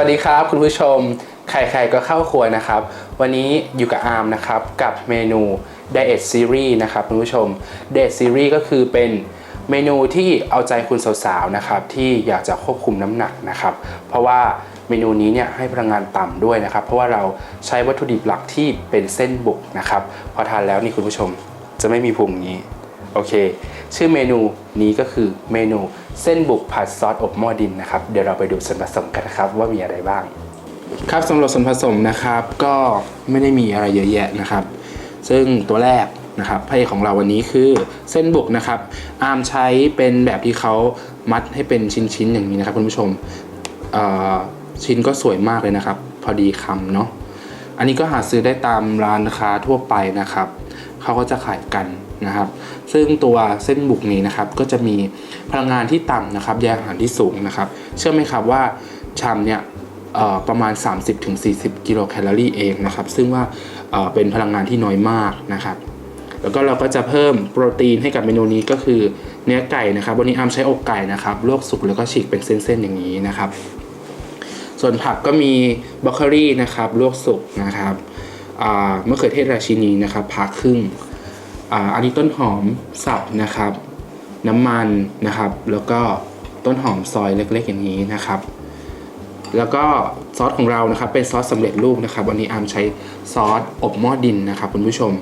วัสดีครับคุณผู้ชมใครๆก็เข้าครัวนะครับ วันนี้อยู่กับอาร์มนะครับ กับเมนู Diet Series นะครับคุณผู้ชม Diet Series ก็คือเป็นเมนูที่เอาใจคุณสาวๆนะครับที่อยากจะควบคุมน้ำหนักนะครับ เพราะว่าเมนูนี้เนี่ยให้พลังงานต่ำด้วยนะครับ เพราะว่าเราใช้วัตถุดิบหลักที่เป็นเส้นบุกนะครับ พอทานแล้วนี่คุณผู้ชมจะไม่มีพุงอย่างนี้ โอเค ชื่อเมนูนี้ก็คือเมนูเส้นบุกผัดซอสอบหม้อดินนะครับ เดี๋ยวเราไปดูส่วนผสมกันนะครับว่ามีอะไรบ้าง ครับสำหรับส่วนผสมนะครับ ก็ไม่ได้มีอะไรเยอะแยะนะครับ ซึ่งตัวแรกนะครับพระเอกของเราวันนี้คือเส้นบุกนะครับ อาร์มใช้เป็นแบบที่เขามัดให้เป็นชิ้นๆอย่างนี้นะครับคุณผู้ชมชิ้นก็สวยมากเลยนะครับ พอดีคำเนาะ อันนี้ก็หาซื้อได้ตามร้านค้าทั่วไปนะครับเขาก็จะขายกันนะครับ ซึ่งตัวเส้นบุกนี้นะครับก็จะมีพลังงานที่ต่ำนะครับแยกอาหารที่สูงนะครับ เชื่อไหมครับว่าชามเนี่ยประมาณ 30-40 กิโลแคลอรี่เองนะครับ ซึ่งว่าเอ่อเป็นพลังงานที่น้อยมากนะครับ แล้วก็เราก็จะเพิ่มโปรตีนให้กับเมนูนี้ก็คือเนื้อไก่นะครับ วันนี้อามใช้อกไก่นะครับลวกสุกแล้วก็ฉีกเป็นเส้นๆอย่างนี้นะครับ ส่วนผักก็มีบรอกโคลีนะครับลวกสุกนะครับอ่ามะเขือเทศราชินีนะครับผ่าครึ่งอันนี้ต้นหอมสับนะครับ น้ำมันนะครับ แล้วก็ต้นหอมซอยเล็กๆอย่างนี้นะครับ แล้วก็ซอสของเรานะครับเป็นซอสสำเร็จรูปนะครับ วันนี้อามใช้ซอสอบหม้อดินนะครับคุณผู้ชม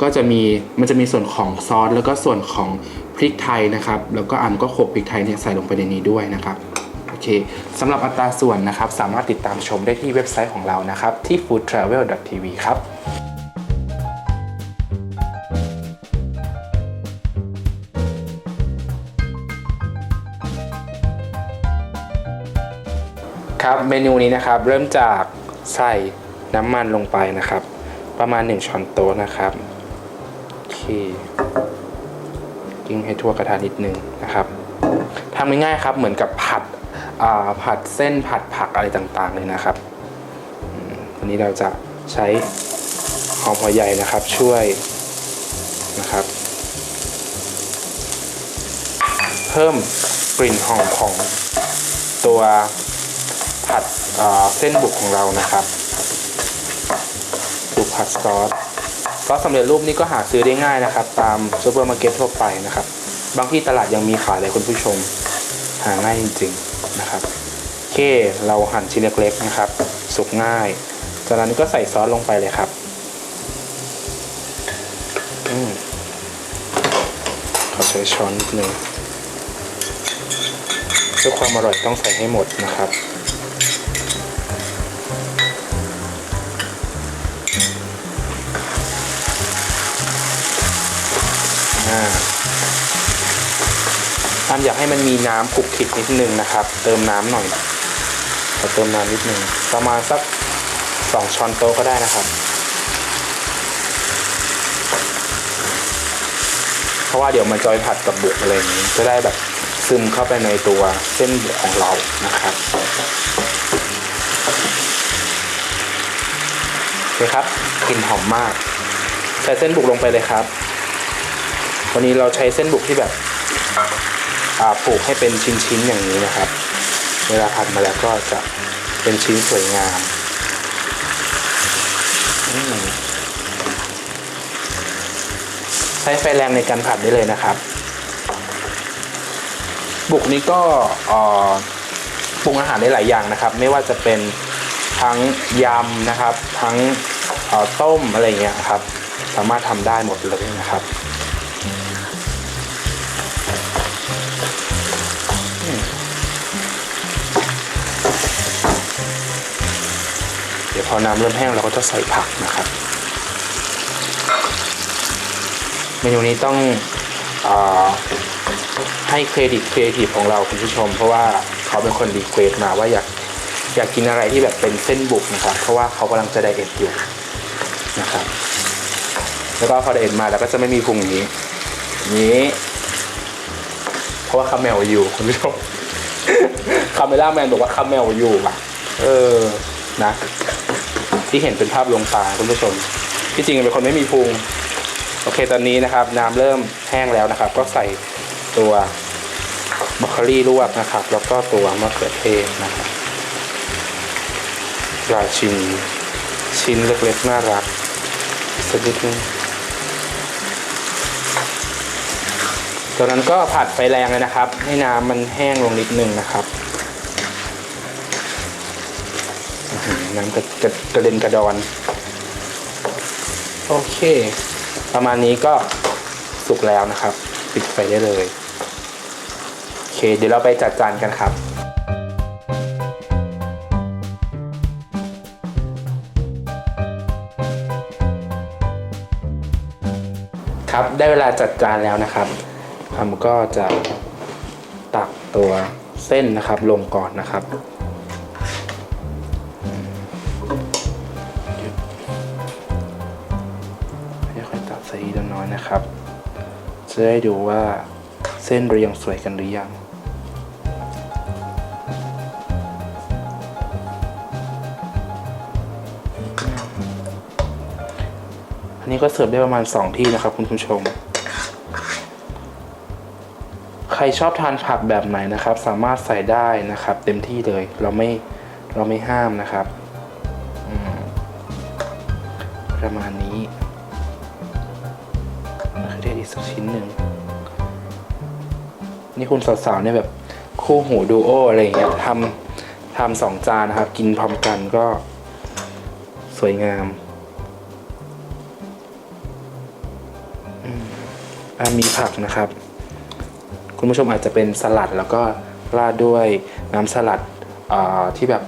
ก็จะมีมันจะมีส่วนของซอสแล้วก็ส่วนของพริกไทยนะครับ แล้วก็อามก็โขลกพริกไทยเนี่ยใส่ลงไปในนี้ด้วยนะครับ คสำหรับอัตราส่วนนะครับ สามารถติดตามชมได้ที่เว็บไซต์ของเรานะครับ ที่ foodtravel.tv ครับครับเมนูนี้นะครับเริ่มจากใส่น้ำมันลงไปนะครับ ประมาณ 1 ช้อนโต๊ะนะครับโอเคกิ้งให้ทั่วกระทะนิดนึงนะครับทำง่ายๆครับเหมือนกับผัด ผัดเส้นผัดผักอะไรต่างๆเลยนะครับวันนี้เราจะใช้หอมหัวใหญ่นะครับช่วยนะครับ เพิ่มกลิ่นหอมของตัวผัดเอ่อเส้นบุกของเรานะครับบุกผัดซอสซอสสำเร็จรูปนี้ก็หาซื้อได้ง่ายนะครับ ตามซูเปอร์มาร์เก็ตทั่วไปนะครับ บางที่ตลาดยังมีขายเลยคุณผู้ชม หาง่ายจริงๆ นะครับโอเคเราหั่นชิ้นเล็กๆนะครับ สุกง่าย จากนั้นก็ใส่ซอสลงไปเลยครับอืมขอใช้ช้อนนิดนึงเพื่อความอร่อยต้องใส่ให้หมดนะครับอ่าามอยากให้มันมีน้ำคลุกคลิกนิดนึงนะครับ เติมน้ำหน่อยขอเติมน้ำนิดนึงประมาณสักสองช้อนโต๊ะก็ได้นะครับเพราะว่าเดี๋ยวมันจอยผัดกับบุกอะไรอย่างนี้จะได้แบบซึมเข้าไปในตัวเส้นบุกของเรานะครับโอเคครับกลิ่นหอมมาก ใส่เส้นบุกลงไปเลยครับ วันนี้เราใช้เส้นบุกที่แบบ ปลูกให้เป็นชิ้นๆอย่างนี้นะครับ เวลาผัดมาแล้วก็จะเป็นชิ้นสวยงามใช้ไฟแรงในการผัดได้เลยนะครับ บุกนี้ก็ปรุงอาหารได้หลายอย่างนะครับ ไม่ว่าจะเป็นทั้งยำนะครับ ทั้งต้มอะไรเงี้ยครับ สามารถทำได้หมดเลยนะครับ เดี๋ยวพอน้ำเริ่มแห้งเราก็จะใส่ผักนะครับ เมนูนี้ต้องอให้เครดิตครีเอทีฟของเราคุณผู้ชม เพราะว่าเขาเป็นคนรีเควสมาว่าอยากอยากกินอะไรที่แบบเป็นเส้นบุกนะครับ เพราะว่าเขากำลังจะไดเอทอยู่นะครับ แล้วก็พอไดเอทมาแล้วก็จะไม่มีพุงนี้ นี้ เพราะว่าคาเมลอยู่คุณผู้ชมคาเมล่าแมนบอกว่าคาเมลอยู่อะ เออ นะ ที่เห็นเป็นภาพลงตาคุณผู้ชม ที่จริงเป็นคนไม่มีพุงโอเคตอนนี้นะครับ น้ำเริ่มแห้งแล้วนะครับ ก็ใส่ตัวบรอกโคลีลวกนะครับ แล้วก็ตัวมะเขือเทศนะครับราชินชิ้นเล็กๆน่ารักสักนิดนึงจากนั้นก็ผัดไฟแรงเลยนะครับ ให้น้ำมันแห้งลงนิดนึงนะครับอื้อหือ น้ำกระกระกระเด็นกระดอน โอเค ประมาณนี้ก็สุกแล้วนะครับ ปิดไฟได้เลย โอเค เดี๋ยวเราไปจัดจานกันครับครับได้เวลาจัดจานแล้วนะครับทำก็จะตักตัวเส้นนะครับลงก่อนนะครับ นะครับ จะได้ดูว่าเส้นเรียงสวยกันหรือยังอันนี้ก็เสิร์ฟได้ประมาณ 2 ที่นะครับ คุณผู้ชม ใครชอบทานผักแบบไหนนะครับ สามารถใส่ได้นะครับ เต็มที่เลยเราไม่เราไม่ห้ามนะครับ ประมาณนี้ เขือเทศอีกสักชิ้นหนึ่ง นี่คุณสาวๆเนี่ยแบบคู่หูดูโออะไรอย่างเงี้ยทำทำสองจานนะครับ กินพร้อมกันก็ สวยงามอะมีผักนะครับ คุณผู้ชมอาจจะเป็นสลัดแล้วก็ราดด้วยน้ำสลัดที่แบบ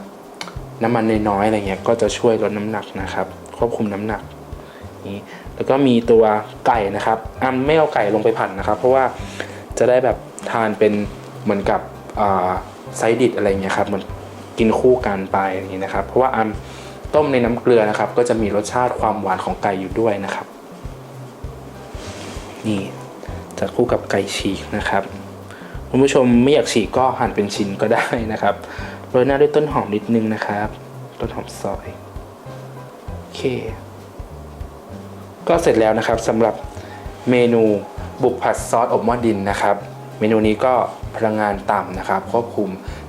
น้ำมันน้อยๆอะไรเงี้ยก็จะช่วยลดน้ำหนักนะครับ ควบคุมน้ำหนัก นี่แล้วก็มีตัวไก่นะครับอะไม่เอาไก่ลงไปผัดนะครับ เพราะว่าจะได้แบบทานเป็นเหมือนกับไซดิชอะไรเงี้ยครับเหมือนกินคู่กันไปอย่างนี้นะครับ เพราะว่าอันต้มในน้ำเกลือนะครับ ก็จะมีรสชาติความหวานของไก่อยู่ด้วยนะครับ นี่จัดคู่กับไก่ฉีกนะครับคุณผู้ชมไม่อยากฉีกก็หั่นเป็นชิ้นก็ได้นะครับโรยหน้าด้วยต้นหอมนิดนึงนะครับ ต้นหอมซอยโอเค ก็เสร็จแล้วนะครับสำหรับเมนูบุกผัดซอสอบหม้อดินนะครับ เมนูนี้ก็พลังงานต่ำนะครับ ควบคุม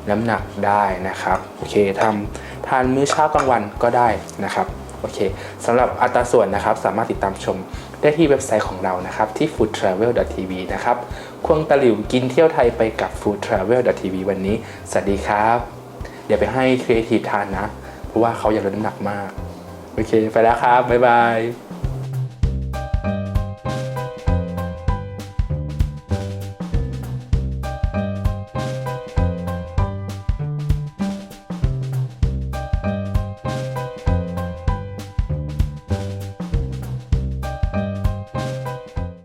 น้ำหนักได้นะครับโอเคทำทานมื้อเช้ากลางวันก็ได้นะครับโอเคสำหรับอัตราส่วนนะครับ สามารถติดตามชมได้ที่เว็บไซต์ของเรานะครับที่ foodtravel.tv นะครับควงตะหลิวกินเที่ยวไทยไปกับ foodtravel.tv วันนี้ สวัสดีครับ เดี๋ยวไปให้ครีเอทีฟทานนะ เพราะว่าเขาอยากลดน้ำหนักมาก โอเค ไปแล้วครับ บ๊ายบาย